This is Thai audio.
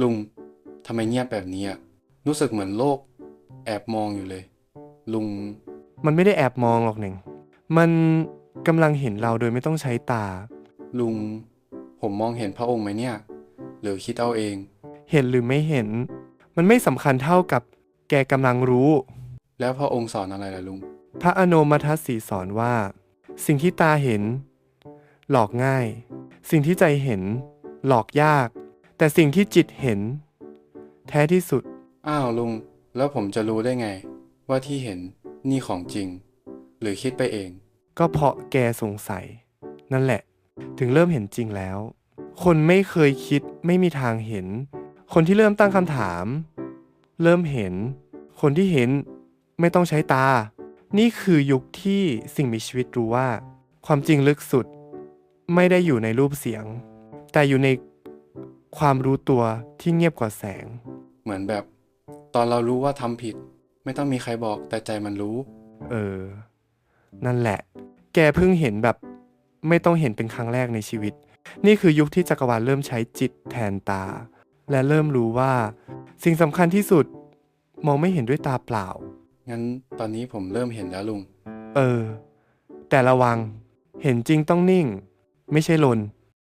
ลุงทำไมเงียบแบบนี้อะรู้สึกเหมือนโลก แอบมองอยู่เลย ลุง มันไม่ได้แอบมองหรอกหนึ่ง มันกำลังเห็นเราโดยไม่ต้องใช้ตา ลุง ผมมองเห็นพระองค์ไหมเนี่ย หรือคิดเอาเอง เห็นหรือไม่เห็น มันไม่สำคัญเท่ากับแกกำลังรู้ แล้วพระองค์สอนอะไรล่ะลุง พระอโนมัทัสสีสอนว่า สิ่งที่ตาเห็น หลอกง่าย สิ่งที่ใจเห็น หลอกยาก แต่สิ่งที่จิตเห็น แท้ที่สุด อ้าวลุง แล้วผมจะรู้ได้ไง ว่าที่เห็นนี่ของจริง หรือคิดไปเอง ก็เพราะแกสงสัย นั่นแหละ ถึงเริ่มเห็นจริงแล้ว คนไม่เคยคิดไม่มีทางเห็น คนที่เริ่มตั้งคำถาม เริ่มเห็น คนที่เห็นไม่ต้องใช้ตา นี่คือยุคที่สิ่งมีชีวิตรู้ว่า ความจริงลึกสุด ไม่ได้อยู่ในรูปเสียง แต่อยู่ใน ความรู้ตัวที่เงียบกว่าแสง เหมือนแบบ ตอนเรารู้ว่าทำผิด ไม่ต้องมีใครบอกแต่ใจมันรู้ เออ นั่นแหละ แกเพิ่งเห็นแบบ ไม่ต้องเห็นเป็นครั้งแรกในชีวิต นี่คือยุคที่จักรวาลเริ่มใช้จิตแทนตา และเริ่มรู้ว่า สิ่งสำคัญที่สุด มองไม่เห็นด้วยตาเปล่า งั้นตอนนี้ผมเริ่มเห็นแล้วลุง เออ แต่ระวัง เห็นจริงต้องนิ่ง ไม่ใช่ลน